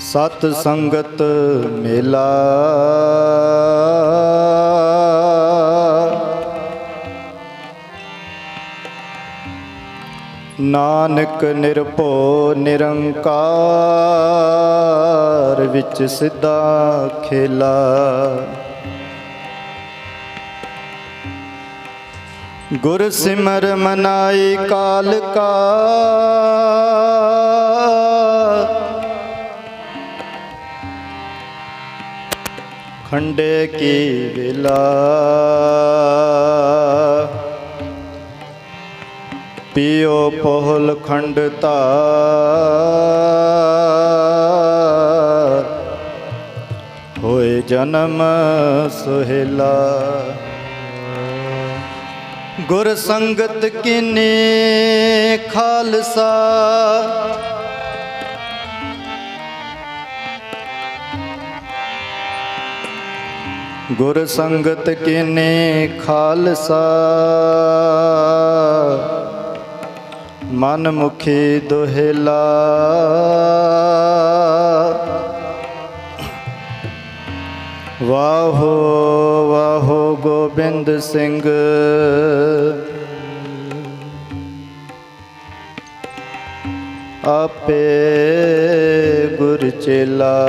ਸਤ ਸੰਗਤ ਮੇਲਾ। ਨਾਨਕ ਨਿਰਭਉ ਨਿਰੰਕਾਰ ਵਿੱਚ ਸਿੱਧਾ ਖੇਲਾ। ਗੁਰ ਸਿਮਰ ਮਨਾਈ ਕਾਲ ਕਾ ਖੰਡੇ ਕੀ ਵੇਲਾ। ਪਿਓ ਪੋਹਲ ਖੰਡ ਧਾਰ ਹੋਏ ਜਨਮ ਸੁਹੇਲਾ। ਗੁਰ ਸੰਗਤ ਕਿਨੇ ਖਾਲਸਾ। ਗੁਰ ਸੰਗਤ ਕਿਨੇ ਖਾਲਸਾ। ਮਨ ਮੁਖੀ ਦੁਹੇਲਾ। ਵਾਹੋ ਵਾਹੋ ਗੋਬਿੰਦ ਸਿੰਘ। ਆਪੇ ਗੁਰ ਚੇਲਾ।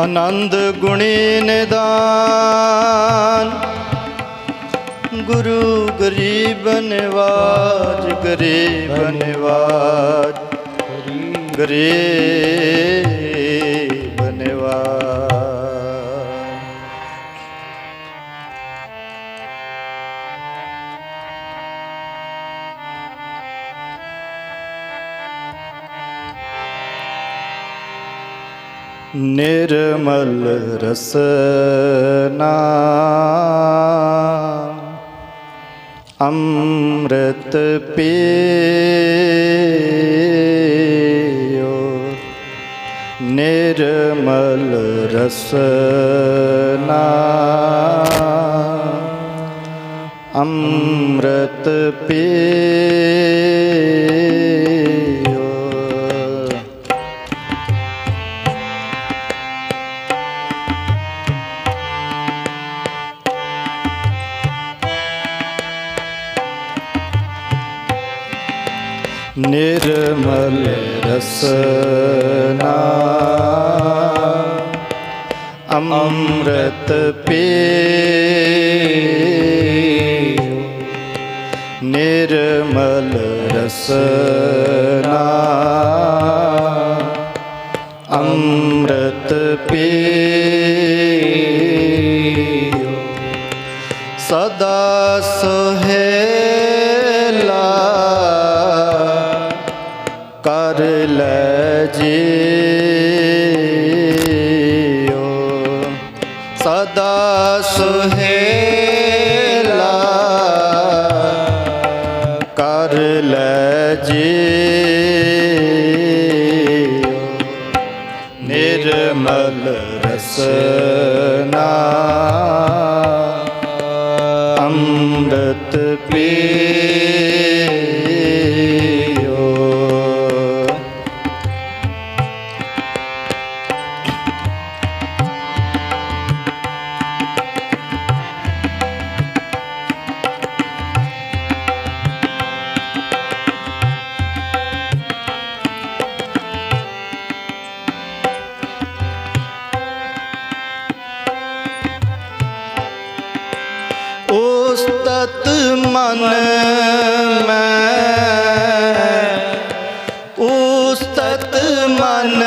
ਆਨੰਦ ਗੁਣੀ ਨਿਦਾਨ। ਗੁਰੂ ਗਰੀਬ ਨਿਵਾਜ ਗਰੀਬ ਨਿਵਾਜ। ਗਰੀਬ ਨਿਰਮਲ ਰਸਨਾ। ਅੰਮ੍ਰਿਤ ਪੀਓ। ਨਿਰਮਲ ਰਸਨਾ। ਅੰਮ੍ਰਿਤ ਪੀਓ। ਰਸਨਾ ਅੰਮ੍ਰਿਤ ਪੀਓ ਨਿਰਮਲ ਰਸਨਾ ਅੰਮ੍ਰਿਤ ਕਰ ਲੈ ਜੀਓ। ਸਦਾ ਸੁਹੇਲਾ ਕਰ ਲੈ ਜੀਓ। ਨਿਰਮਲ ਰਸ ਉਸ ਮਨ ਮੈਂ ਉਸ ਮਨ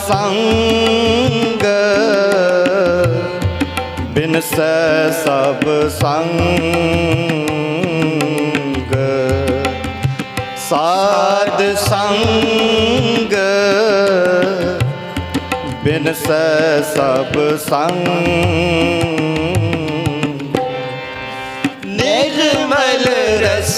ਸੰਗ ਬਿਨਸ ਸਭ ਸੰਗ ਸਾਧ ਸੰਗ ਬਿਨਸ ਸਭ ਸੰਗ ਨਿਰਮਲ ਰਸ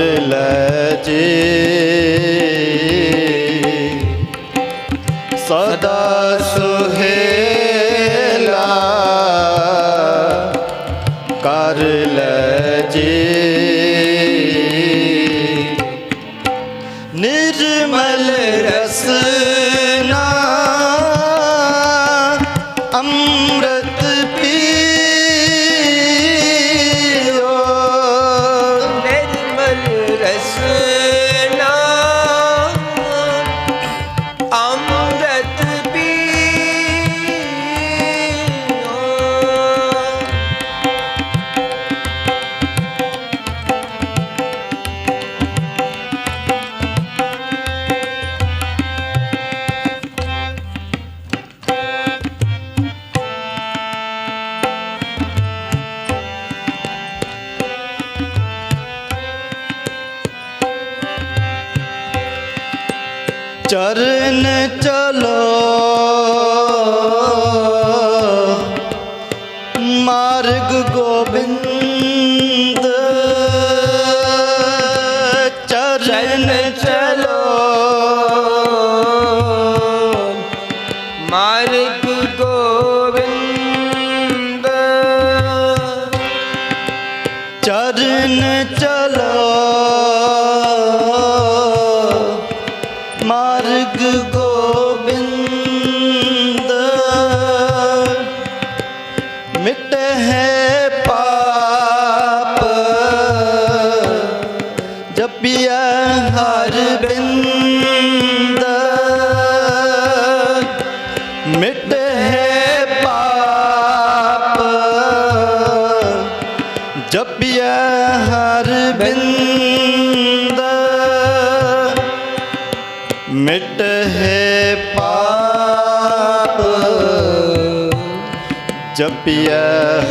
ਲੈ ਜੇ। ਸਦਾ ਚਰਨ ਚਲੋ। ਬਹਿ ਪਾਪ। ਜਪਿਆ ਹਰ ਬਿੰਦ ਮਿਟ ਹੈ ਪਾਪ ਜਪਿਆ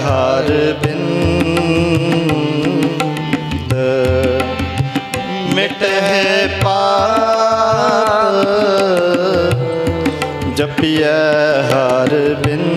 ਹਰ ਬਿੰਦ ਜਪਿਐ ਹਰ ਬਿਨ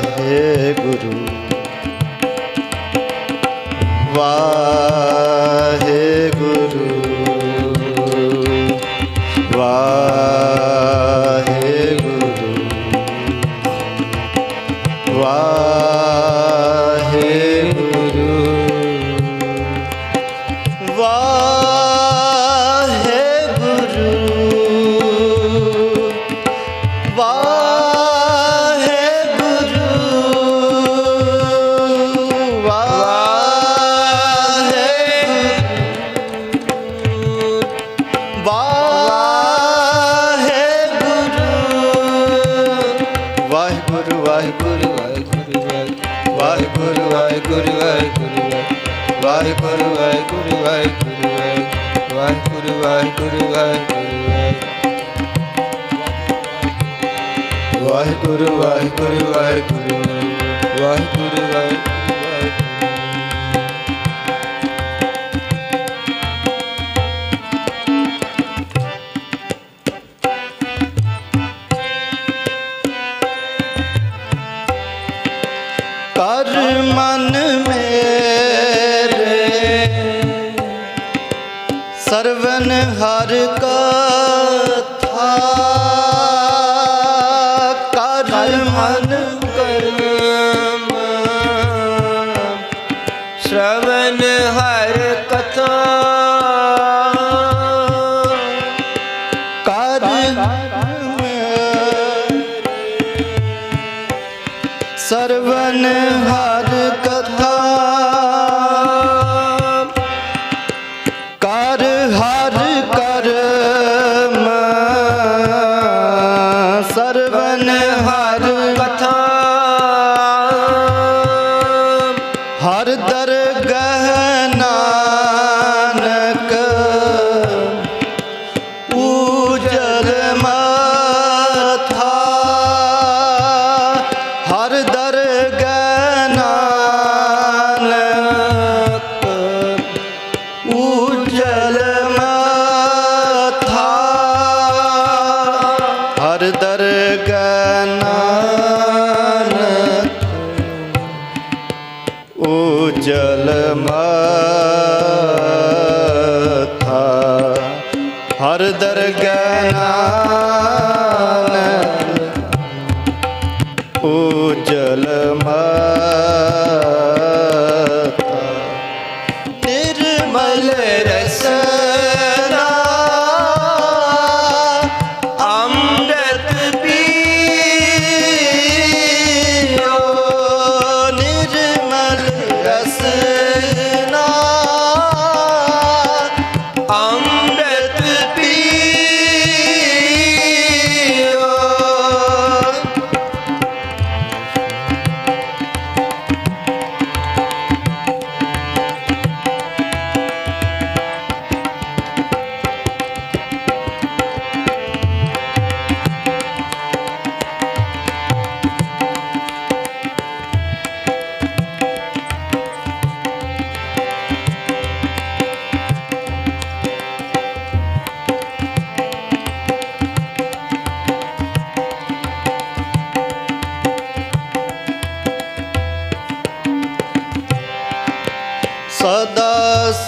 ਵਾਹਿਗੁਰੂ ਵਾਹਿਗੁਰੂ ਵਾਹਿਗੁਰੂ। ਵਾਹਿਗੁਰੂ ਵਾਹਿਗੁਰੂ। ਸਰਵਨ ਹਰ ਕਾ हर हर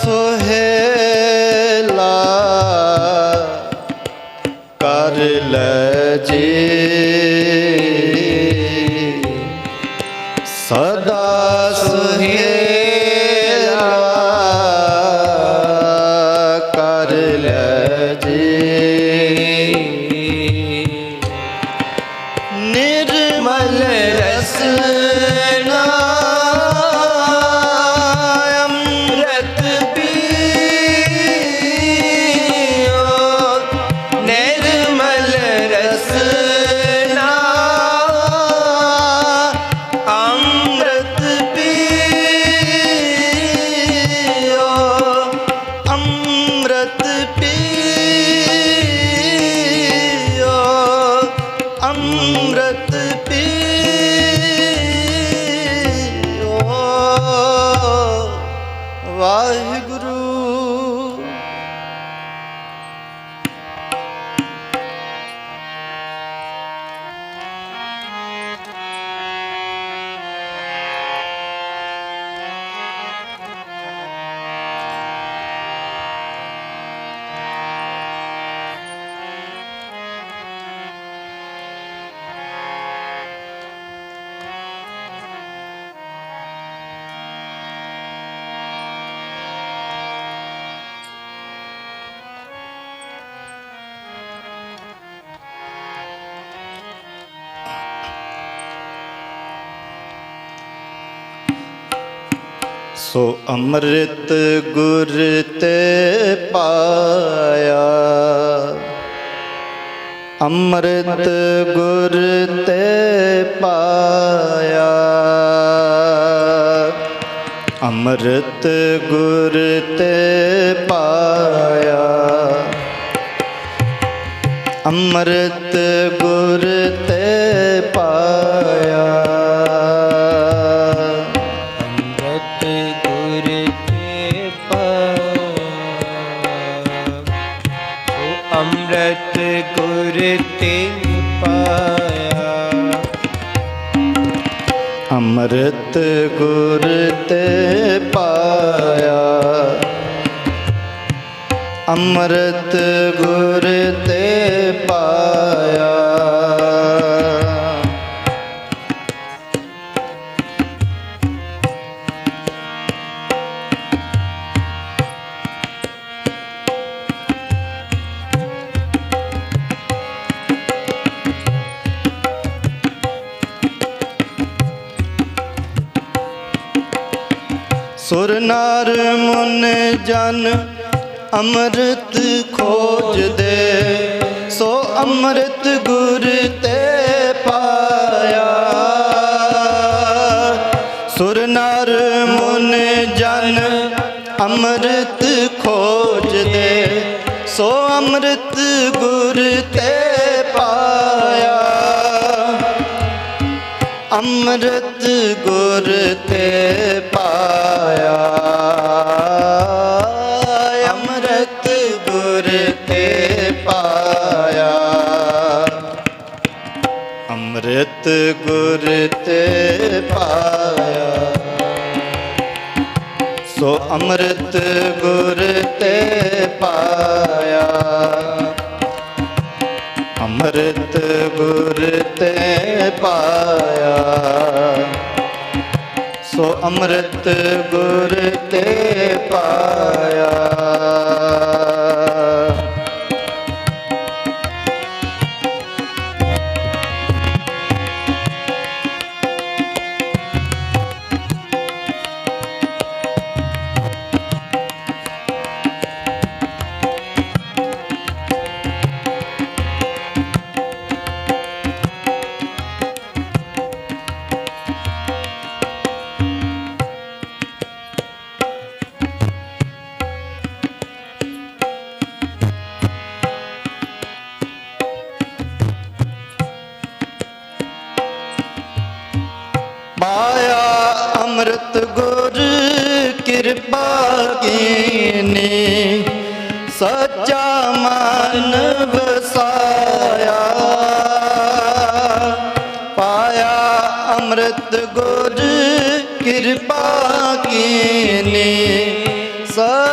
সোহে ਅੰਮ੍ਰਿਤ ਗੁਰ ਤੇ ਪਾਇਆ। ਅੰਮ੍ਰਿਤ ਗੁਰ ਤੇ ਪਾਇਆ। ਅੰਮ੍ਰਿਤ ਗੁਰ ਤੇ ਪਾਇਆ। ਅੰਮ੍ਰਿਤ ਅੰਮ੍ਰਿਤ ਗੁਰ ਤੇ ਪਾਇਆ। ਅੰਮ੍ਰਿਤ ਗੁਰ ਤੇ ਨਾਰ ਮੁਨ ਜਨ ਅੰਮ੍ਰਿਤ ਖੋਜਦੇ ਸੋ ਅੰਮ੍ਰਿਤ ਗੁਰ ਤੇ ਪਾਇਆ। ਸੁਰ ਨਰ ਮੁਨ ਜਨ ਅੰਮ੍ਰਿਤ ਖੋਜਦੇ ਸੋ ਅੰਮ੍ਰਿਤ ਗੁਰ ਤੇ ਪਾਇਆ। ਅੰਮ੍ਰਿਤ ਗੁਰ ਤੇ ਅੰਮ੍ਰਿਤ ਗੁਰ ਤੇ ਪਾਇਆ। ਸੋ ਅੰਮ੍ਰਿਤ ਗੁਰ ਤੇ ਪਾਇਆ। ਅੰਮ੍ਰਿਤ ਗੁਰ ਤੇ ਪਾਇਆ। ਸੋ ਅੰਮ੍ਰਿਤ ਗੁਰ ਤੇ ਪਾਇਆ। ਅੰਮ੍ਰਿਤ ਗੁਰ ਕਿਰਪਾ ਕੀਨੀ ਸੱਚਾ ਮਨ ਵਸਾਇਆ। ਪਾਇਆ ਅੰਮ੍ਰਿਤ ਗੁਰ ਕਿਰਪਾ ਕੀਨੀ ਸੱਚਾ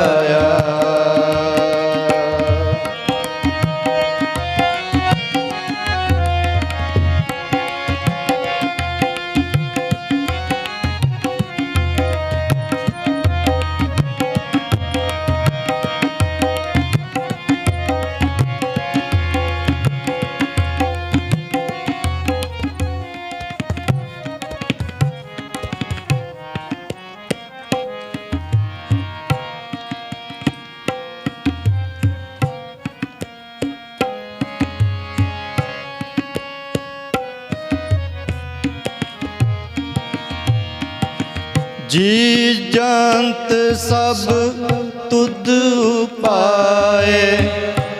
ਤੁਧ ਉਪਾਏ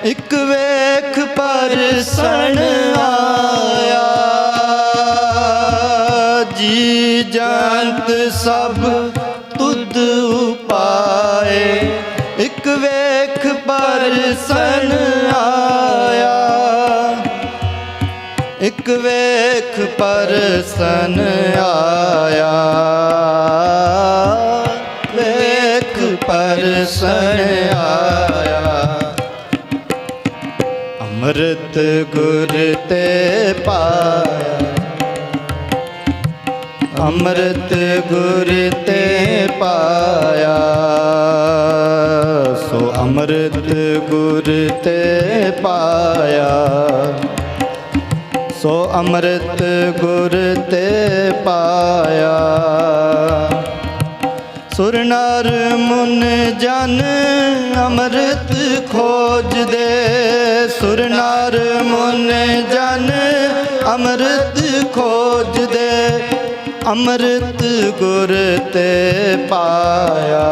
ਇੱਕ ਵੇਖ ਪਰਸਣ ਆਇਆ। ਜੀ ਜੰਤ ਸਭ ਤੁਧ ਉਪਾਏ ਇੱਕ ਵੇਖ ਪਰਸਣ ਆਇਆ। ਇੱਕ ਵੇਖ ਪਰਸਨ ਆਇਆ। ਪਰਸਨ ਆਇਆ ਅੰਮ੍ਰਿਤ ਗੁਰ ਤੇ ਪਾਇਆ। ਅੰਮ੍ਰਿਤ ਗੁਰ ਤੇ ਪਾਇਆ। ਸੋ ਅੰਮ੍ਰਿਤ ਗੁਰ ਤੇ ਪਾਇਆ। ਸੋ ਅੰਮ੍ਰਿਤ ਗੁਰ ਤੇ ਪਾਇਆ। ਸੁਰ ਨਰ ਮੁਨ ਜਨ ਅੰਮ੍ਰਿਤ ਖੋਜਦੇ ਸੁਰ ਨਰ ਮੁਨ ਜਨ ਅੰਮ੍ਰਿਤ ਖੋਜਦੇ ਅੰਮ੍ਰਿਤ ਗੁਰ ਤੇ ਪਾਇਆ।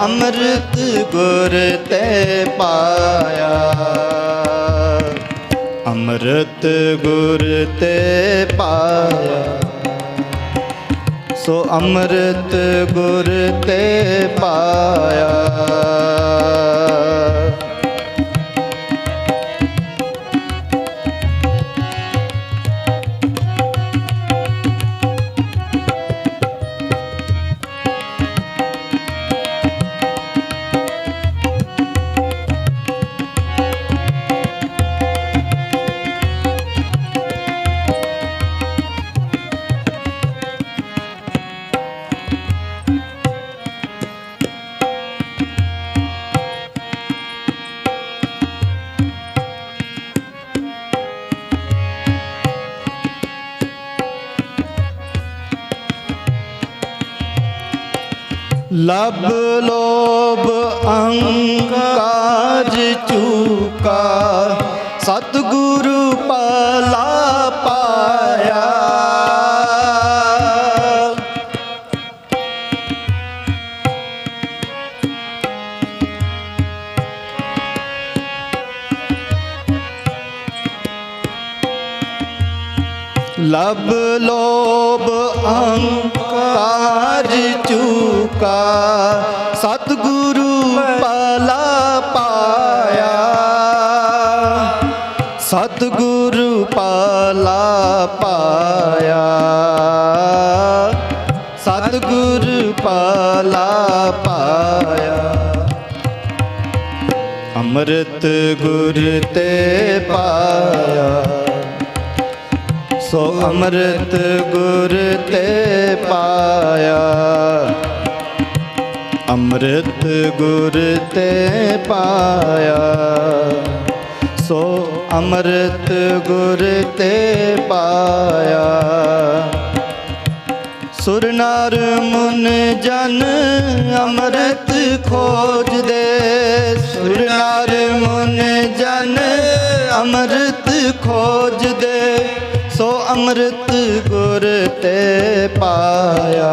ਅੰਮ੍ਰਿਤ ਗੁਰ ਤੇ ਪਾਇਆ। ਅੰਮ੍ਰਿਤ ਗੁਰ ਤੇ ਪਾਇਆ। ਸੋ ਅੰਮ੍ਰਿਤ ਗੁਰ ਤੇ ਪਾਇਆ। ਲਬ ਲੋਭ ਅਹੰਕਾਰ ਚੂਕਾ। ਸਤਿਗੁਰੂ ਪਲਾ ਪਾਇਆ। ਲਬ ਚੂਕਾ ਸਤਿਗੁਰੂ ਪਾਲਾ ਪਾਇਆ। ਸਤਿਗੁਰੂ ਪਾਲਾ ਪਾਇਆ। ਸਤਿਗੁਰੂ ਪਾਲਾ ਪਾਇਆ। ਅੰਮ੍ਰਿਤ ਗੁਰ ਤੇ ਪਾਇਆ। ਸੋ ਅੰਮ੍ਰਿਤ ਗੁਰ ਤੇ ਪਾਇਆ। ਅੰਮ੍ਰਿਤ ਗੁਰ ਤੇ ਪਾਇਆ। ਸੋ ਅੰਮ੍ਰਿਤ ਗੁਰ ਤੇ ਪਾਇਆ। ਸੁਰ ਨਰ ਮੁਨ ਜਨ ਅੰਮ੍ਰਿਤ ਖੋਜਦੇ ਸੁਰ ਨਰ ਮੁਨ ਜਨ ਅੰਮ੍ਰਿਤ ਖੋਜਦੇ ਸੋ ਅੰਮ੍ਰਿਤ ਗੁਰ ਤੇ ਪਾਇਆ।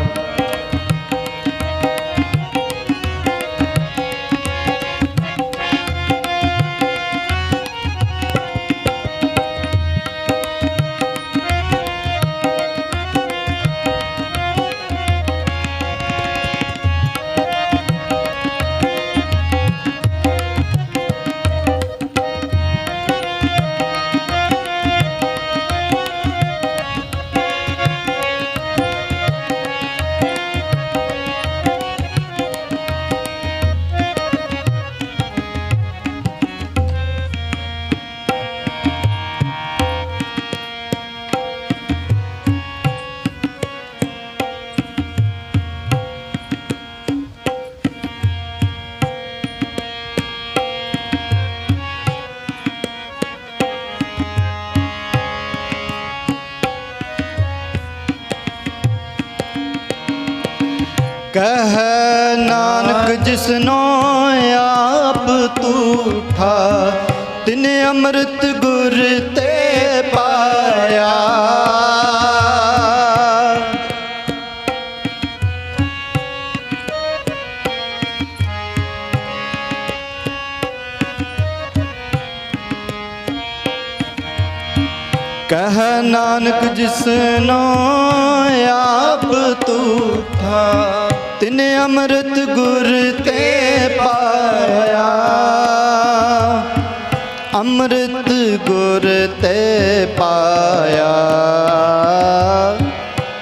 ਜਿਸਨੋ ਆਪ ਤੂਠਾ ਤਿਨ ਅੰਮ੍ਰਿਤ ਗੁਰ ਤੇ ਪਾਇਆ। ਕਹਿ ਨਾਨਕ ਜਿਸਨੋ ਆਪ ਤੂਠਾ ਤਿਨ ਅੰਮ੍ਰਿਤ ਗੁਰ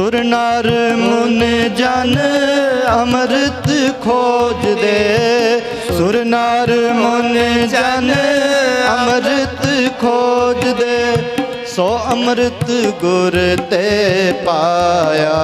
ਸੁਰ ਨਰ ਮੁਨ ਜਨ ਅੰਮ੍ਰਿਤ ਖੋਜਦੇ ਸੁਰ ਨਰ ਮੁਨ ਜਨ ਅੰਮ੍ਰਿਤ ਖੋਜਦੇ ਸੋ ਅੰਮ੍ਰਿਤ ਗੁਰ ਤੇ ਪਾਇਆ।